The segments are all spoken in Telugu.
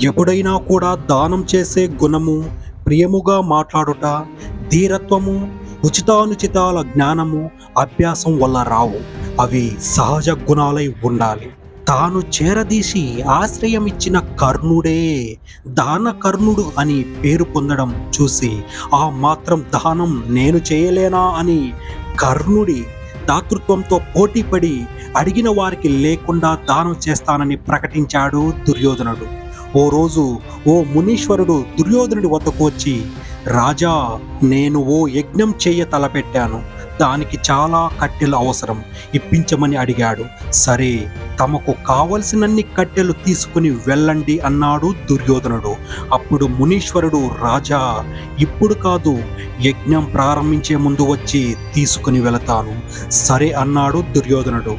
ఎప్పుడైనా కూడా దానం చేసే గుణము ప్రియముగా మాట్లాడుట ధీరత్వము ఉచితానుచితాల జ్ఞానము అభ్యాసం వల్ల రావు. అవి సహజ గుణాలై ఉండాలి. తాను చేరదీసి ఆశ్రయం ఇచ్చిన కర్ణుడే దాన కర్ణుడు అని పేరు పొందడం చూసి ఆ మాత్రం దానం నేను చేయలేనా? అని కర్ణుడి దాతృత్వంతో పోటీపడి అడిగిన వారికి లేకుండా దానం చేస్తానని ప్రకటించాడు దుర్యోధనుడు. ఓ రోజు ఓ మునీశ్వరుడు దుర్యోధనుడి వద్దకు వచ్చి రాజా నేను ఓ యజ్ఞం చేయ తలపెట్టాను. దానికి చాలా కట్టెలు అవసరం. ఇప్పించమని అడిగాడు. సరే తమకు కావలసినన్ని కట్టెలు తీసుకుని వెళ్ళండి అన్నాడు దుర్యోధనుడు. అప్పుడు మునీశ్వరుడు రాజా ఇప్పుడు కాదు యజ్ఞం ప్రారంభించే ముందు వచ్చి తీసుకుని వెళతాను. సరే అన్నాడు దుర్యోధనుడు.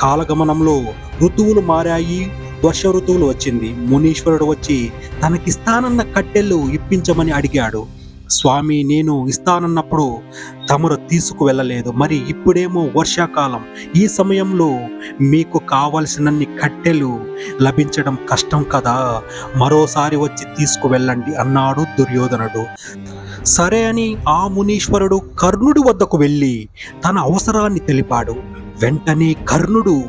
కాలగమనంలో ఋతువులు మారాయి. వర్ష ఋతువులు వచ్చింది. మునీశ్వరుడు వచ్చి తనకిస్తానన్న కట్టెలు ఇప్పించమని అడిగాడు. స్వామి నేను ఇస్తానన్నప్పుడు తమరు తీసుకు వెళ్ళలేదు. మరి ఇప్పుడేమో వర్షాకాలం. ఈ సమయంలో మీకు కావలసినన్ని కట్టెలు లభించడం కష్టం కదా. మరోసారి వచ్చి తీసుకువెళ్ళండి అన్నాడు దుర్యోధనుడు. సరే అని ఆ మునీశ్వరుడు కర్ణుడి వద్దకు వెళ్ళి తన అవసరాన్ని తెలిపాడు. వెంటనే కర్ణుడు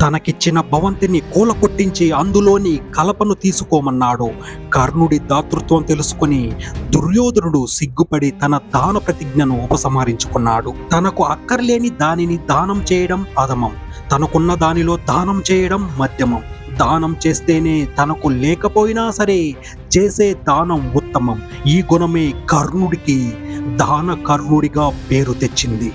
తనకిచ్చిన భవంతిని కూలకొట్టించి అందులోని కలపను తీసుకోమన్నాడు. కర్ణుడి దాతృత్వం తెలుసుకుని దుర్యోధనుడు సిగ్గుపడి తన దాన ప్రతిజ్ఞను ఉపసంహరించుకున్నాడు. తనకు అక్కర్లేని దానిని దానం చేయడం అధమం. తనకున్న దానిలో దానం చేయడం మధ్యమం. దానం చేస్తేనే తనకు లేకపోయినా సరే చేసే దానం ఉత్తమం. ఈ గుణమే కర్ణుడికి దాన కర్ణుడిగా పేరు తెచ్చింది.